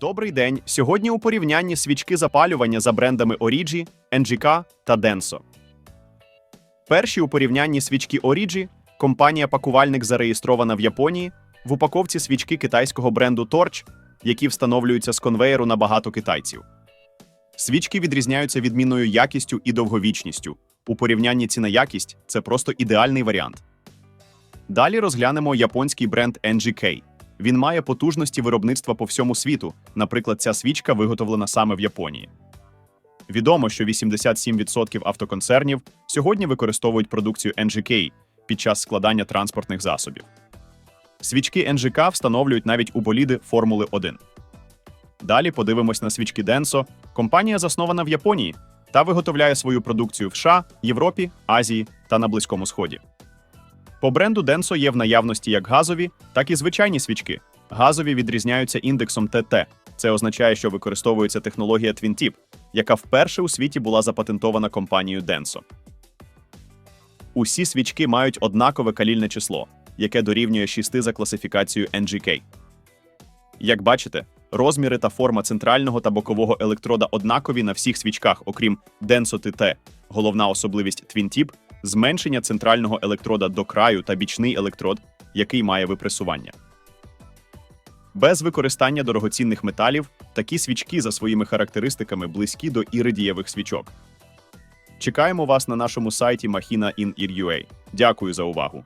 Добрий день. Сьогодні у порівнянні свічки запалювання за брендами Origi, NGK та Denso. Перші у порівнянні свічки Origi компанія-пакувальник зареєстрована в Японії, в упаковці свічки китайського бренду Torch, які встановлюються з конвеєру на багато китайців. Свічки відрізняються відмінною якістю і довговічністю. У порівнянні ціна-якість це просто ідеальний варіант. Далі розглянемо японський бренд NGK. Він має потужності виробництва по всьому світу. Наприклад, ця свічка виготовлена саме в Японії. Відомо, що 87% автоконцернів сьогодні використовують продукцію NGK під час складання транспортних засобів. Свічки NGK встановлюють навіть у боліди Формули 1. Далі подивимось на свічки Denso. Компанія заснована в Японії та виготовляє свою продукцію в США, Європі, Азії та на Близькому Сході. По бренду Denso є в наявності як газові, так і звичайні свічки. Газові відрізняються індексом ТТ. Це означає, що використовується технологія TwinTip, яка вперше у світі була запатентована компанією Denso. Усі свічки мають однакове калільне число, яке дорівнює 6 за класифікацією NGK. Як бачите, розміри та форма центрального та бокового електрода однакові на всіх свічках, окрім Denso TT. Головна особливість TwinTip – зменшення центрального електрода до краю та бічний електрод, який має випресування. Без використання дорогоцінних металів такі свічки за своїми характеристиками близькі до іридієвих свічок. Чекаємо вас на нашому сайті Machina in Dякую за увагу!